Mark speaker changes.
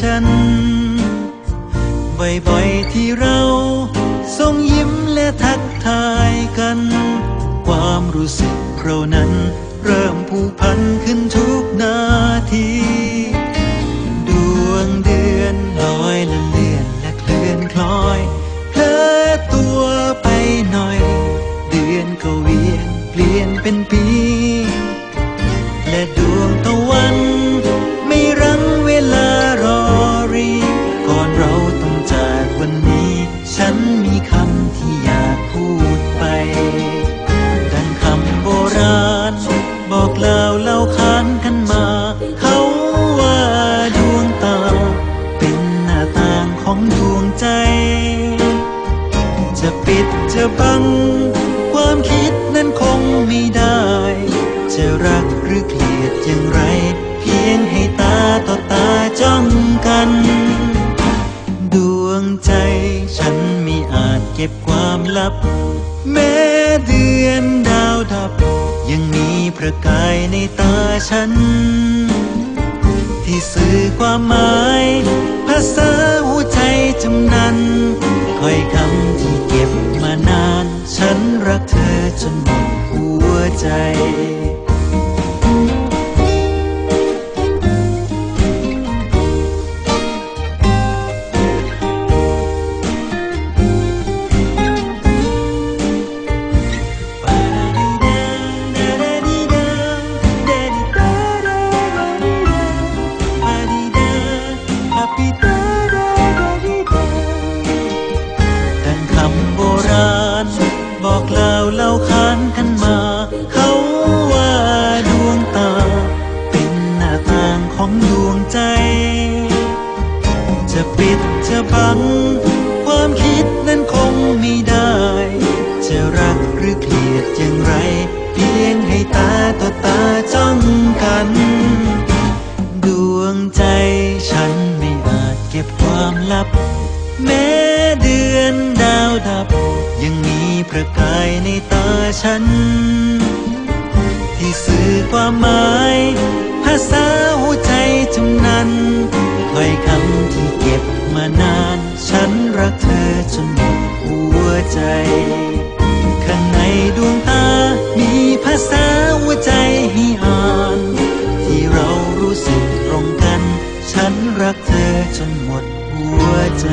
Speaker 1: ฉัน บ่อยๆที่เราส่งยิ้มและทักทายกัน ความรู้สึกเรานั้น เริ่มผูกพันขึ้นทุกนาที บัง ความคิดนั้นคงไม่ได้ จะรักหรือเกลียดอย่างไร เพียงให้ตาต่อตาจ้องกัน ดวงใจฉันไม่อาจเก็บความลับ แม้เดือนดาวดับ ยังมีประกายในตาฉัน ที่สื่อความหมาย ภาษาหัวใจจำนัน ถ้อยคำที่เก็บมานาน ฉันรักเธอจนหมดหัวใจ ปิดจะบัง ความคิดนั้นคงไม่ได้ จะรักหรือเกลียดอย่างไร เพียงให้ตาต่อตาจ้องกัน ดวงใจฉันไม่อาจเก็บความลับ แม้เดือนดาวดับ ยังมีประกายในตาฉัน ที่สื่อความหมาย ใจ ข้างในดวงตา มีภาษาหัวใจให้อ่าน ที่เรารู้สึกตรงกัน ฉันรักเธอจนหมดหัวใจ